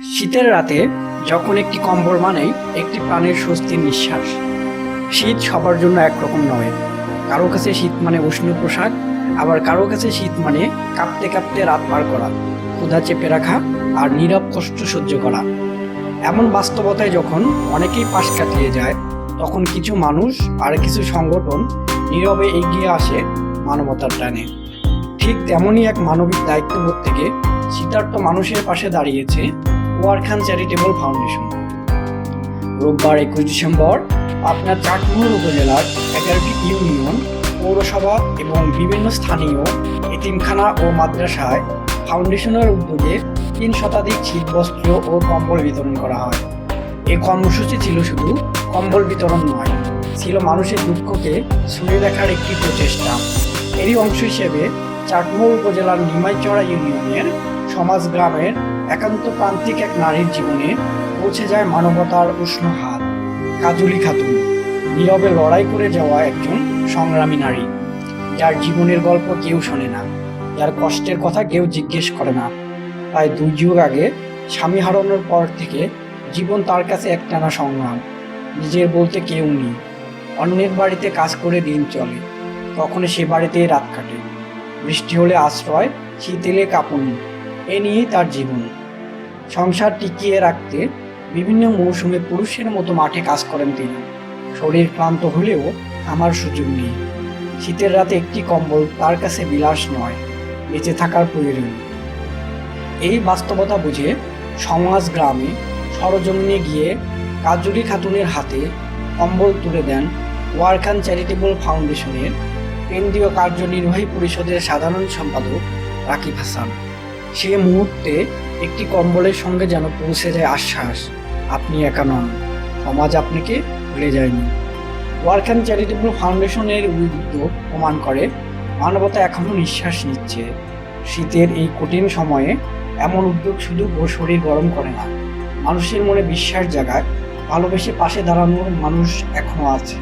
শীতের রাতে যখন একটি কম্বল মানেই একটি প্রাণের স্বস্তির নিঃশ্বাস, শীত সবার জন্য একরকম নয়। কারও কাছে শীত মানে উষ্ণ পোশাক, আবার কারও কাছে শীত মানে কাঁপতে কাঁপতে রাত পার করা, ক্ষুধা চেপে রাখা আর নীরব কষ্ট সহ্য করা। এমন বাস্তবতায় যখন অনেকেই পাশ কাটিয়ে যায়, তখন কিছু মানুষ আর কিছু সংগঠন নীরবে এগিয়ে আসে মানবতার টানে। ঠিক তেমনই এক মানবিক দায়িত্ববোধ থেকে শীতার্থ মানুষের পাশে দাঁড়িয়েছে ওয়ারখান চ্যারিটেবল ফাউন্ডেশন। রোববার একুশ ডিসেম্বর আপনার চাটমোহর উপজেলার এগারোটি ইউনিয়ন, পৌরসভা এবং বিভিন্ন স্থানীয় এতিমখানা ও মাদ্রাসায় ফাউন্ডেশনের উদ্যোগে তিন শতাধিক শীতবস্ত্র ও কম্বল বিতরণ করা হয়। এই কর্মসূচি ছিল শুধু কম্বল বিতরণ নয়, ছিল মানুষের দুঃখকে ছুঁয়ে দেখার একটি প্রচেষ্টা। এরই অংশ হিসেবে চাটমোহর উপজেলার নিমাইচড়া ইউনিয়নের সমাজ গ্রামের একান্ত প্রান্তিক এক নারীর জীবনে পৌঁছে যায় মানবতার উষ্ণ হাত। কাজুলি খাতুন, নীরবে লড়াই করে যাওয়া একজন সংগ্রামী নারী। যার জীবনের গল্প কেউ শোনে না, যার কষ্টের কথা কেউ জিজ্ঞেস করে না। প্রায় দুই যুগ আগে স্বামী হারানোর পর থেকে জীবন তার কাছে একটানা সংগ্রাম। নিজের বলতে কেউ নেই। অন্যের বাড়িতে কাজ করে দিন চলে। কখনো সে বাড়িতেই রাত কাটে। বৃষ্টি হলে আশ্রয়, শীত এলে এ নিয়েই তার জীবন। সংসার টিকিয়ে রাখতে বিভিন্ন মৌসুমে পুরুষের মতো মাঠে কাজ করেন তিনি। শরীর ক্লান্ত হলেও আমার সুযোগ নেই। শীতের রাতে একটি কম্বল তার কাছে বিলাস নয়, বেঁচে থাকার প্রয়োজন। এই বাস্তবতা বুঝে সমাজ গ্রামে সরজমিনে গিয়ে কাজুরি খাতুনের হাতে কম্বল তুলে দেন ওয়ারখান চ্যারিটেবল ফাউন্ডেশনের কেন্দ্রীয় কার্যনির্বাহী পরিষদের সাধারণ সম্পাদক রাকিব হাসান। সে মুহূর্তে একটি কম্বলের সঙ্গে যেন পৌঁছে যায় আশ্বাস। আপনি একা নন। সমাজ আপনাকে ভুলে যায়নি। ওয়ারখান চ্যারিটেবল ফাউন্ডেশনের উদ্যোগ প্রমাণ করে, মানবতা এখনও নিঃশ্বাস নিচ্ছে। শীতের এই কঠিন সময়ে এমন উদ্যোগ শুধু ওর শরীর গরম করে না, মানুষের মনে বিশ্বাস জাগায়, ভালোবেসে পাশে দাঁড়ানোর মানুষ এখনও আছে।